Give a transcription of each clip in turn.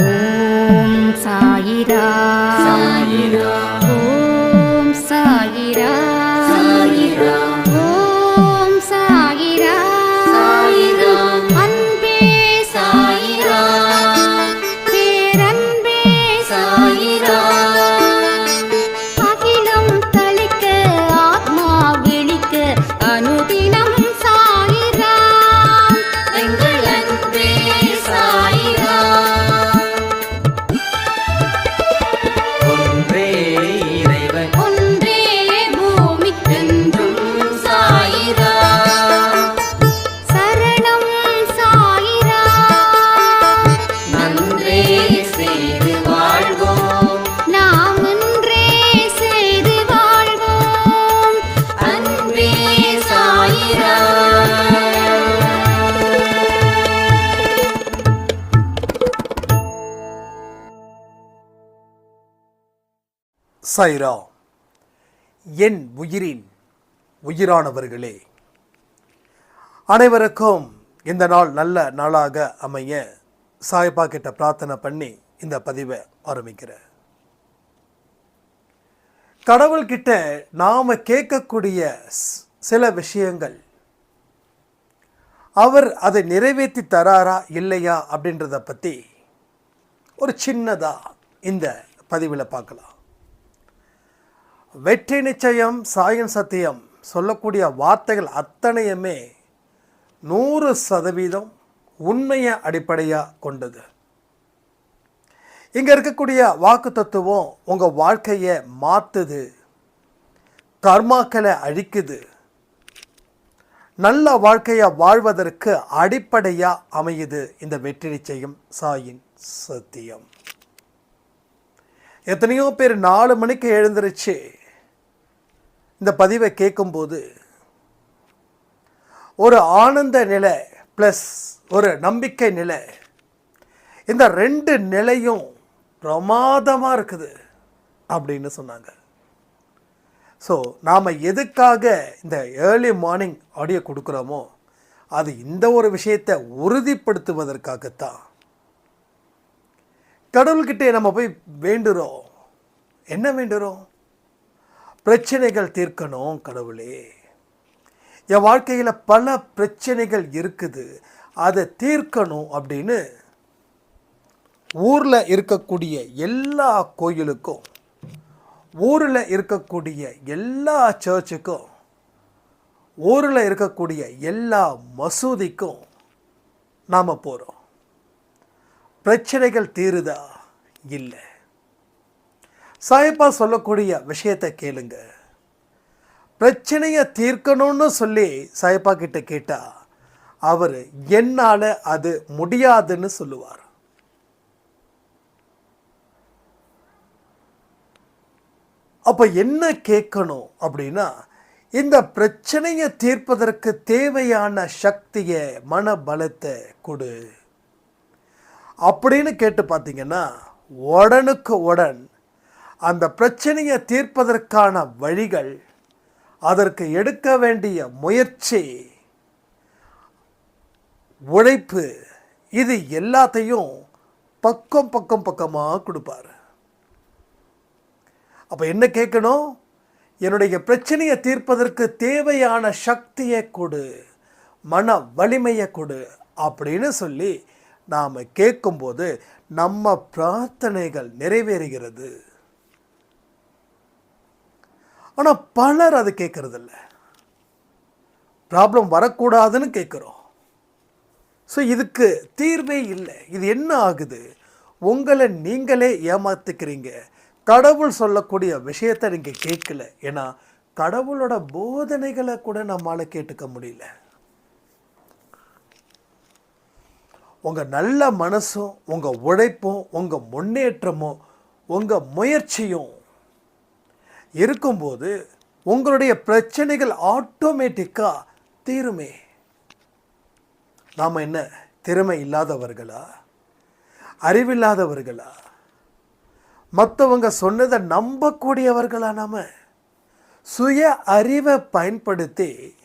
ஓம் சாயிரா சாயிரா ஓம் சைரா என் உயிரின் உயிரானவர்களே அனைவருக்கும் இந்த நாள் நல்ல நாளாக அமைய சாய்பா கிட்ட பிரார்த்தனை பண்ணி இந்த பதிவை ஆரம்பிக்கிறேன். கடவுள்கிட்ட நாம கேட்கக்கூடிய சில விஷயங்கள் அவர் அதை நிறைவேற்றி தராரா இல்லையா அப்படின்றத பற்றி ஒரு சின்னதாக இந்த பதிவில் பார்க்கலாம். வெற்றி நிச்சயம் சாயம் சத்தியம் சொல்லக்கூடிய வார்த்தைகள் அத்தனையுமே நூறு சதவீதம் உண்மையை அடிப்படையாக கொண்டது. இங்கே இருக்கக்கூடிய வாக்கு தத்துவம் உங்கள் வாழ்க்கையை மாற்றுது கர்மாக்களை அழிக்குது. நல்ல வாழ்க்கையை வாழ்வதற்கு அடிப்படையாக அமையுது இந்த வெற்றி நிச்சயம் சாயின் சத்தியம். எத்தனையோ பேர் நாலு மணிக்கு எழுந்திருச்சு இந்த பதிவை கேட்கும்போது ஒரு ஆனந்த நிலை ப்ளஸ் ஒரு நம்பிக்கை நிலை. இந்த ரெண்டு நிலையும் பிரமாதமாக இருக்குது அப்படின்னு சொன்னாங்க. ஸோ நாம் எதுக்காக இந்த ஏர்லி மார்னிங் ஆடியோ கொடுக்குறோமோ அது இந்த ஒரு விஷயத்தை உறுதிப்படுத்துவதற்காகத்தான். கடவுள்கிட்டே நம்ம போய் வேண்டுறோம். என்ன வேண்டுறோம்? பிரச்சனைகள் தீர்க்கணும் கடவுளே. என் வாழ்க்கையில் பல பிரச்சனைகள் இருக்குது. அதை தீர்க்கணும் அப்படின்னு ஊரில் இருக்கக்கூடிய எல்லா கோயிலுக்கும் ஊரில் இருக்கக்கூடிய எல்லா சர்ச்சுக்கும் ஊரில் இருக்கக்கூடிய எல்லா மசூதிக்கும் நாம் போகிறோம் பிரச்சனைகள் தீருதா? இல்லை. சாயப்பா சொல்லக்கூடிய விஷயத்தை கேளுங்க. பிரச்சனையை தீர்க்கணும்னு சொல்லி சாயப்பா கிட்ட கேட்டால் அவர் என்னால் அது முடியாதுன்னு சொல்லுவார். அப்போ என்ன கேட்கணும் அப்படின்னா இந்த பிரச்சனையை தீர்ப்பதற்கு தேவையான சக்தியை மன பலத்தை கொடு. அப்படின்னு கேட்டு பார்த்தீங்கன்னா உடனுக்கு உடன் அந்த பிரச்சனையை தீர்ப்பதற்கான வழிகள் அதற்கு எடுக்க வேண்டிய முயற்சி உழைப்பு இது எல்லாத்தையும் பக்கம் பக்கம் பக்கமாக கொடுப்பார். அப்போ என்ன கேட்கணும்? என்னுடைய பிரச்சனையை தீர்ப்பதற்கு தேவையான சக்தியை கொடு மன வலிமையை கொடு அப்படின்னு சொல்லி நாம் கேட்கும்போது நம்ம பிரார்த்தனைகள் நிறைவேறுகிறது. ஆனால் பலர் அது கேட்கறதில்ல ப்ராப்ளம் வரக்கூடாதுன்னு கேட்குறோம் ஸோ இதுக்கு தீர்வே இல்லை. இது என்ன ஆகுது? உங்களை நீங்களே ஏமாத்துக்கிறீங்க. கடவுள் சொல்லக்கூடிய விஷயத்தை நீங்கள் கேட்கல. ஏன்னா கடவுளோட போதனைகளை கூட நம்மளால் கேட்டுக்க முடியல. உங்கள் நல்ல மனசும் உங்கள் உழைப்பும் உங்கள் முன்னேற்றமும் உங்கள் முயற்சியும் இருக்கும்போது உங்களுடைய பிரச்சனைகள் ஆட்டோமேட்டிக்காக தீருமே. நாம் என்ன? திறமை இல்லாதவர்களா? அறிவில்லாதவர்களா? மற்றவங்க சொன்னதை நம்பக்கூடியவர்களா நாம்? சுய அறிவை பயன்படுத்தி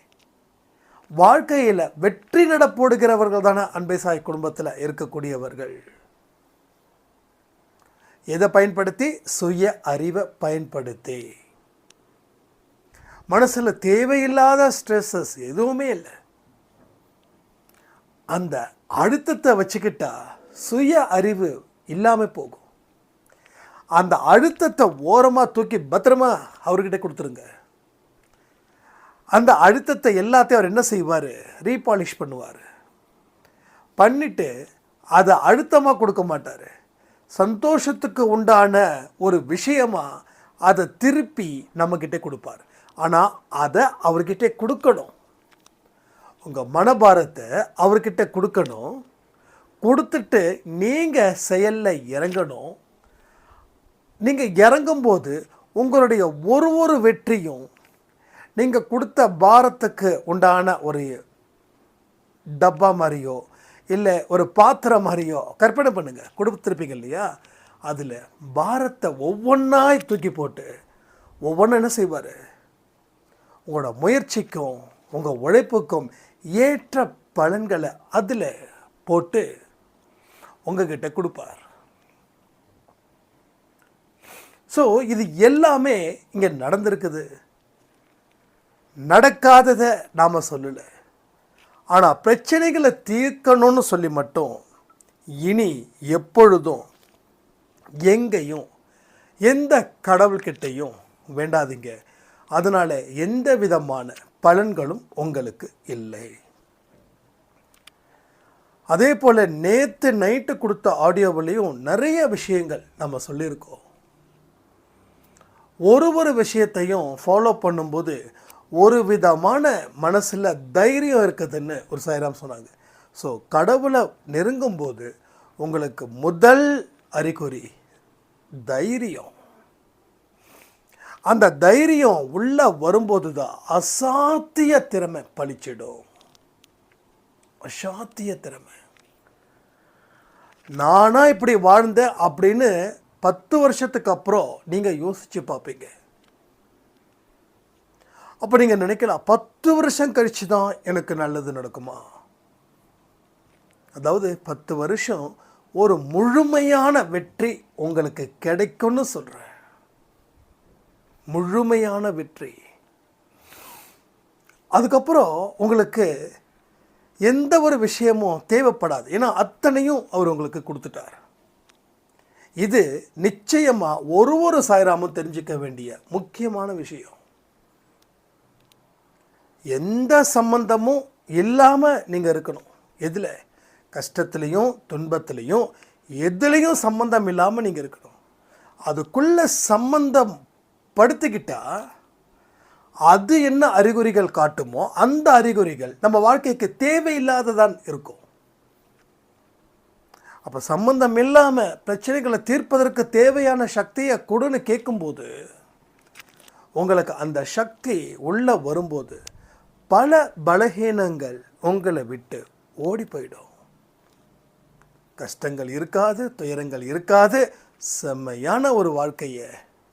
வாழ்க்கையில் வெற்றி நடப்போடுகிறவர்கள் தானே அன்பை சாய் குடும்பத்தில் இருக்கக்கூடியவர்கள். எதை பயன்படுத்தி? சுய அறிவை பயன்படுத்தி. மனசில் தேவையில்லாத ஸ்ட்ரெஸ்ஸஸ் எதுவுமே இல்லை. அந்த அழுத்தத்தை வச்சுக்கிட்டா சுய அறிவு இல்லாமல் போகும். அந்த அழுத்தத்தை ஓரமாக தூக்கி பத்திரமா அவர்கிட்ட கொடுத்துருங்க. அந்த அழுத்தத்தை எல்லாத்தையும் அவர் என்ன செய்வார்? ரீபாலிஷ் பண்ணுவார். பண்ணிவிட்டு அதை அழுத்தமாக கொடுக்க மாட்டார். சந்தோஷத்துக்கு உண்டான ஒரு விஷயமாக அதை திருப்பி நம்மக்கிட்ட கொடுப்பார். ஆனால் அதை அவர்கிட்ட கொடுக்கணும். உங்கள் மனபாரத்தை அவர்கிட்ட கொடுக்கணும். கொடுத்துட்டு நீங்கள் செயலில் இறங்கணும். நீங்கள் இறங்கும்போது உங்களுடைய ஒரு ஒரு வெற்றியும் நீங்கள் கொடுத்த பாரத்துக்கு உண்டான ஒரு டப்பா மாதிரியோ இல்லை ஒரு பாத்திரம் மாதிரியோ கற்பனை பண்ணுங்கள் கொடுத்துருப்பீங்க இல்லையா? அதில் பாரத்தை ஒவ்வொன்றாய் தூக்கி போட்டு ஒவ்வொன்றும் என்ன செய்வார்? உங்களோட முயற்சிக்கும் உங்கள் உழைப்புக்கும் ஏற்ற பலன்களை அதில் போட்டு உங்ககிட்ட கொடுப்பார். ஸோ இது எல்லாமே இங்கே நடந்திருக்குது. நடக்காததை நாம் சொல்லலை. ஆனால் பிரச்சனைகளை தீர்க்கணும்னு சொல்லி மட்டும் இனி எப்பொழுதும் எங்கேயும் எந்த கடவுள்கிட்டையும் வேண்டாதீங்க. அதனால் எந்த விதமான பலன்களும் உங்களுக்கு இல்லை. அதே போல் நேற்று நைட்டு கொடுத்த ஆடியோவிலையும் நிறைய விஷயங்கள் நம்ம சொல்லியிருக்கோம். ஒரு ஒரு விஷயத்தையும் ஃபாலோ பண்ணும்போது ஒரு விதமான மனசில் தைரியம் இருக்குதுன்னு ஒரு சாய்ராம் சொன்னாங்க. ஸோ கடவுளை நெருங்கும் போது உங்களுக்கு முதல் அறிகுறி தைரியம். அந்த தைரியம் உள்ளே வரும்போது தான் அசாத்திய திறமை பழிச்சிடும். அசாத்திய திறமை. நானாக இப்படி வாழ்ந்தேன் அப்படின்னு பத்து வருஷத்துக்கு அப்புறம் நீங்கள் யோசித்து பார்ப்பீங்க. அப்போ நீங்கள் நினைக்கலாம் பத்து வருஷம் கழிச்சு தான் எனக்கு நல்லது நடக்குமா? அதாவது பத்து வருஷம் ஒரு முழுமையான வெற்றி உங்களுக்கு கிடைக்கும்னு சொல்கிறேன் முழுமையான வெற்றி. அதுக்கப்புறம் உங்களுக்கு எந்த ஒரு விஷயமும் தேவைப்படாது. ஏன்னா அத்தனையும் அவர் உங்களுக்கு கொடுத்துட்டார். இது நிச்சயமாக ஒரு ஒரு சாய்ராமும் தெரிஞ்சுக்க வேண்டிய முக்கியமான விஷயம். எந்த சம்பந்தமும் இல்லாமல் நீங்கள் இருக்கணும். எதில்? கஷ்டத்துலேயும் துன்பத்துலேயும் எதுலேயும் சம்பந்தம் இல்லாமல் நீங்கள் இருக்கணும். அதுக்குள்ளே சம்பந்தம் படுத்திக்கிட்டால் அது என்ன அறிகுறிகள் காட்டுமோ அந்த அறிகுறிகள் நம்ம வாழ்க்கைக்கு தேவையில்லாததான் இருக்கும். அப்போ சம்பந்தம் இல்லாமல் பிரச்சனைகளை தீர்ப்பதற்கு தேவையான சக்தியை கொடுன்னு கேட்கும்போது உங்களுக்கு அந்த சக்தி உள்ளே வரும்போது பல பலகீனங்கள் உங்களை விட்டு ஓடி போயிடும். கஷ்டங்கள் இருக்காது துயரங்கள் இருக்காது. செம்மையான ஒரு வாழ்க்கையை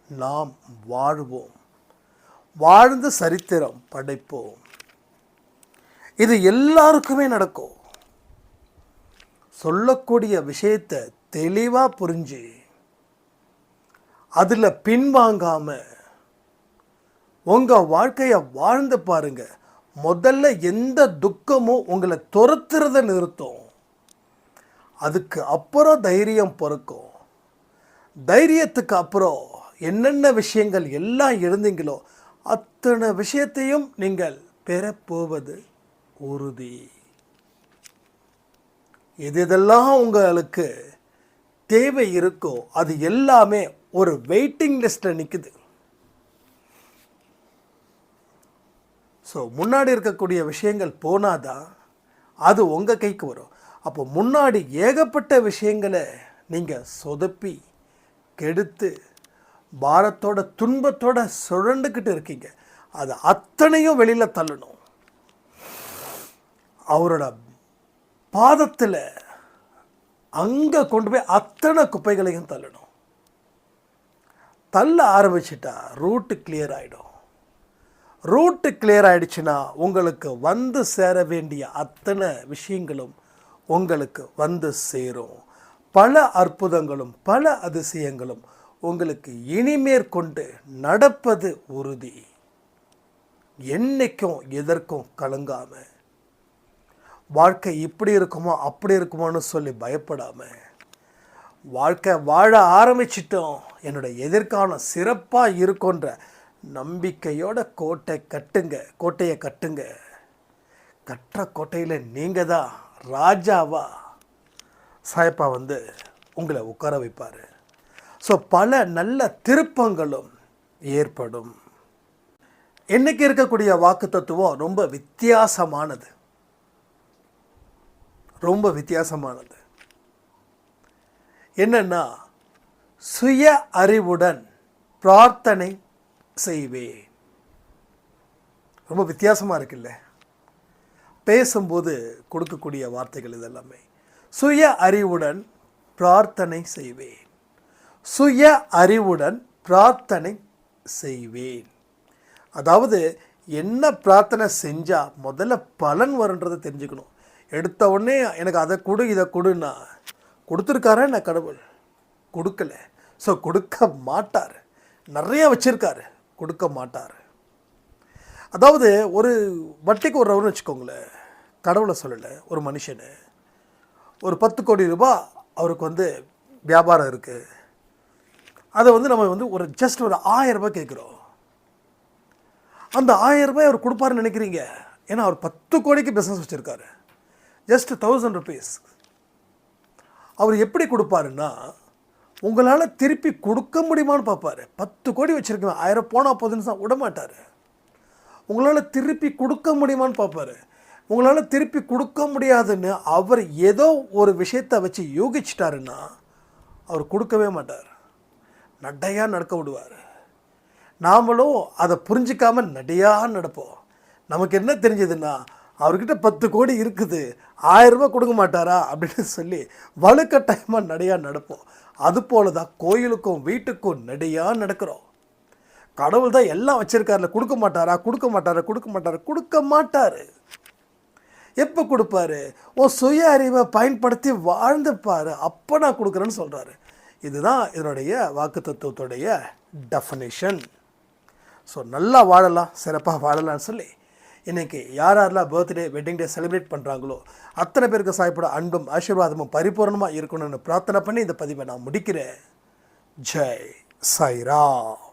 நாம் வாழ்வோம். வாழ்ந்து சரித்திரம் படைப்போம். இது எல்லாருக்குமே நடக்கும். சொல்லக்கூடிய விஷயத்தை தெளிவாக புரிஞ்சு அதில் பின்வாங்காமல் உங்கள் வாழ்க்கையை வாழ்ந்து பாருங்க. முதல்ல எந்த துக்கமும் உங்களை துரத்துறத நிறுத்தும். அதுக்கு அப்புறம் தைரியம் பிறக்கும். தைரியத்துக்கு அப்புறம் என்னென்ன விஷயங்கள் எல்லாம் இருந்தீங்களோ அத்தனை விஷயத்தையும் நீங்கள் பெறப்போவது உறுதி. எது எதெல்லாம் உங்களுக்கு தேவை இருக்கோ அது எல்லாமே ஒரு வெயிட்டிங் லிஸ்ட்டில் நிற்குது ஸோ முன்னாடி இருக்கக்கூடிய விஷயங்கள் போனாதான் அது உங்கள் கைக்கு வரும். அப்போ முன்னாடி ஏகப்பட்ட விஷயங்களை நீங்கள் சொதப்பி கெடுத்து பாரத்தோட துன்பத்தோட சுழண்டுக்கிட்டு இருக்கீங்க. அது அத்தனையும் வெளியில் தள்ளணும். அவரோட பாதத்தில் அங்கே கொண்டு போய் அத்தனை குப்பைகளையும் தள்ளணும். தள்ள ஆரம்பிச்சிட்டா ரூட்டு கிளியர் ஆகிடும் ரூட்டு கிளியர் ஆகிடுச்சுன்னா உங்களுக்கு வந்து சேர வேண்டிய அத்தனை விஷயங்களும் உங்களுக்கு வந்து சேரும். பல அற்புதங்களும் பல அதிசயங்களும் உங்களுக்கு இனிமேற்கொண்டு நடப்பது உறுதி. என்றைக்கும் எதற்கும் கலங்காமல் வாழ்க்கை இப்படி இருக்குமோ அப்படி இருக்குமோன்னு சொல்லி பயப்படாமல் வாழ்க்கை வாழ ஆரம்பிச்சிட்டோம். என்னோட எதிர்காலம் சிறப்பாக இருக்குன்ற நம்பிக்கையோட கோட்டை கட்டுங்க கோட்டையை கட்டுங்க. கட்டுற கோட்டையில் நீங்கள் தான் ராஜாவா? சாயப்பா வந்து உங்களை உட்கார வைப்பார். ஸோ பல நல்ல திருப்பங்களும் ஏற்படும். இன்னைக்கு இருக்கக்கூடிய வாக்கு தத்துவம் ரொம்ப வித்தியாசமானது. ரொம்ப வித்தியாசமானது. என்னென்னா சுய அறிவுடன் பிரார்த்தனை செய்வேன். ரொம்ப வித்தியாசமாக இருக்குல்ல? பேசும்போது கொடுக்கக்கூடிய வார்த்தைகள் இதெல்லாமே. சுய அறிவுடன் பிரார்த்தனை செய்வேன். சுய அறிவுடன் பிரார்த்தனை செய்வேன். அதாவது என்ன பிரார்த்தனை செஞ்சால் முதல்ல பலன் வருன்றதை தெரிஞ்சுக்கணும். எடுத்த உடனே எனக்கு அதை கொடு இதை கொடுன்னா கொடுத்துருக்காரா நான் கடவுள்? கொடுக்கல. ஸோ கொடுக்க மாட்டார். நிறையா வச்சுருக்காரு. கொடுக்க மாட்டார். அதாவது ஒரு வட்டிக்கு ஒரு ரவுன்னு வச்சுக்கோங்களேன் கடவுளை சொல்லலை ஒரு மனுஷனு. ஒரு பத்து கோடி ரூபாய் அவருக்கு வந்து வியாபாரம் இருக்குது அதை வந்து நம்ம வந்து ஒரு ஜஸ்ட் ஒரு ஆயிரம் ரூபாய் கேட்குறோம். அந்த ஆயிரம் ரூபாய் அவர் கொடுப்பாருன்னு நினைக்கிறீங்க? ஏன்னா அவர் பத்து கோடிக்கு பிஸ்னஸ் வச்சுருக்காரு. ஜஸ்ட் தௌசண்ட் ருபீஸ் அவர் எப்படி கொடுப்பாருன்னா உங்களால் திருப்பி கொடுக்க முடியுமான்னு பார்ப்பார். பத்து கோடி வச்சுருக்கேன். ஆயிரம் போனால் போதுன்னு தான் விட மாட்டார். உங்களால் திருப்பி கொடுக்க முடியுமான்னு பார்ப்பாரு. உங்களால் திருப்பி கொடுக்க முடியாதுன்னு அவர் ஏதோ ஒரு விஷயத்தை வச்சு யோகிச்சிட்டாருன்னா அவர் கொடுக்கவே மாட்டார். நடையாக நடக்க விடுவார். நாமளும் அதை புரிஞ்சிக்காமல் நடையாக நடப்போம். நமக்கு என்ன தெரிஞ்சதுன்னா அவர்கிட்ட பத்து கோடி இருக்குது. ஆயிரம் கொடுக்க மாட்டாரா அப்படின்னு சொல்லி வலுக்கட்டாயமாக நடையாக நடப்போம். அது போல தான் கோயிலுக்கும் வீட்டுக்கும் நடையாக நடக்கிறோம். கடவுள் தான் எல்லாம் வச்சுருக்காருல கொடுக்க மாட்டாரா கொடுக்க மாட்டாரா கொடுக்க மாட்டாரா கொடுக்க மாட்டார். எப்போ கொடுப்பாரு? உன் சுய அறிவை பயன்படுத்தி வாழ்ந்துப்பார். அப்போ நான் கொடுக்குறேன்னு சொல்கிறாரு இதுதான் இதனுடைய வாக்கு தத்துவத்துடைய டெஃபனேஷன் ஸோ நல்லா வாழலாம் சிறப்பாக வாழலாம்னு சொல்லி இன்றைக்கி யார் யாரெல்லாம் பர்த்டே வெட்டிங் டே செலிப்ரேட் பண்ணுறாங்களோ அத்தனை பேருக்கு சாய்ப்பட அன்பும் ஆசீர்வாதமும் பரிபூர்ணமாக இருக்கணும்னு பிரார்த்தனை பண்ணி இந்த பதிவை நான் முடிக்கிறேன். ஜெய் சாய்ராம்.